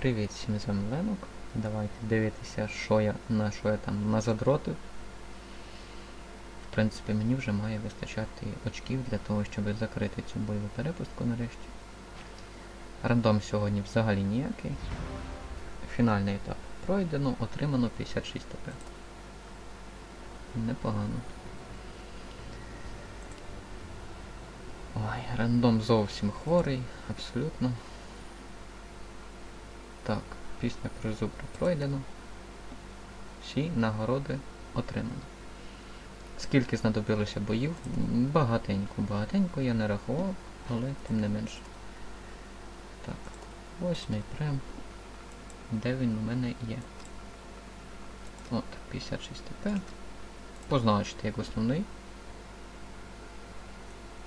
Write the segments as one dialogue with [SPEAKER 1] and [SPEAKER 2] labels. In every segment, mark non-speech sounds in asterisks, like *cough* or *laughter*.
[SPEAKER 1] Привіт всім з. Давайте дивитися, що я на що я там назадротив. В принципі, мені вже має вистачати очків для того, щоб закрити цю бойову перепустку нарешті. Рандом сьогодні взагалі ніякий. Фінальний етап пройдено, отримано 56 ТП. Непогано. Ой, рандом зовсім хворий, абсолютно. Так, пісня про зубра пройдено. Всі нагороди отримано. Скільки знадобилося боїв? Багатенько, багатенько я не рахував, але тим не менше. Так, восьмий прем. Де він у мене є? От, 56 ТП. Позначити як основний.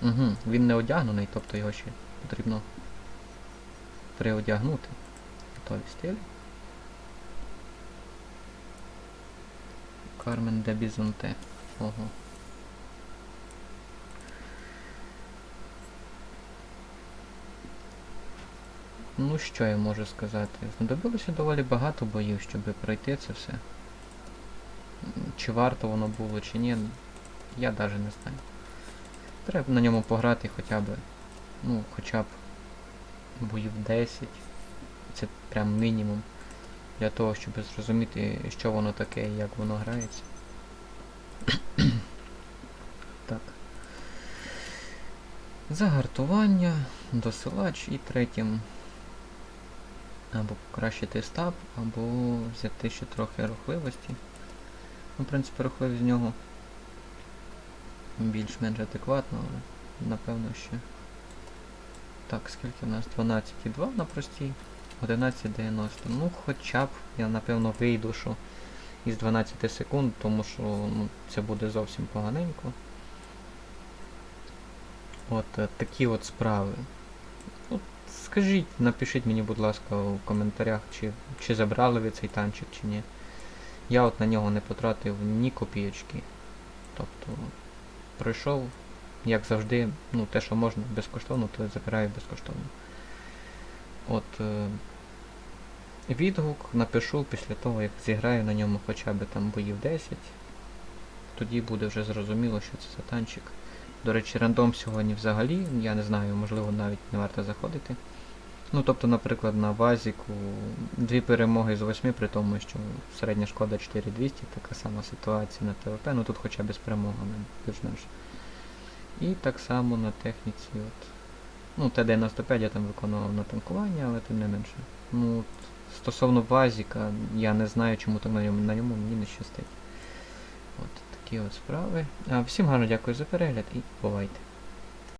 [SPEAKER 1] Угу, він не одягнений, тобто його ще потрібно приодягнути. Готові стилі. Кармен де Бізонте. Ого. Ну що я можу сказати? Знадобилося доволі багато боїв, щоб пройти це все. Чи варто воно було, чи ні, я навіть не знаю. Треба на ньому пограти хоча б, ну, хоча б боїв 10. Це прям мінімум. Для того, щоб зрозуміти, що воно таке і як воно грається. *clears throat* так. Загартування, досилач і третім. Або покращити стаб, або взяти ще трохи рухливості. Ну, в принципі, рухливість з нього більш-менш адекватно, але напевно ще. Так, скільки в нас? 12,2 на простій. 11.90. Ну, хоча б я напевно вийду, що із 12 секунд, тому що ну, це буде зовсім поганенько. От е, такі от справи. От, скажіть, напишіть мені, будь ласка, у коментарях, чи, чи забрали ви цей танчик, чи ні. Я от на нього не потратив ні копійочки. Тобто пройшов, як завжди, ну те, що можна безкоштовно, то я забираю безкоштовно. От е, відгук напишу після того, як зіграю на ньому хоча б там боїв 10. Тоді буде вже зрозуміло, що це за танчик. До речі, рандом сьогодні взагалі, я не знаю, можливо навіть не варто заходити. Ну, тобто, наприклад, на Вазіку дві перемоги з восьми, при тому, що середня шкода 4200, така сама ситуація на ТВП, ну тут хоча б з перемогами, більш-менш. І так само на техніці. от. Ну, Т-95 я там виконував на танкування, але тим не менше. Ну, стосовно Вазіка, я не знаю, чому там на ньому, на ньому мені не щастить. От такі от справи. А, всім гарно дякую за перегляд і бувайте.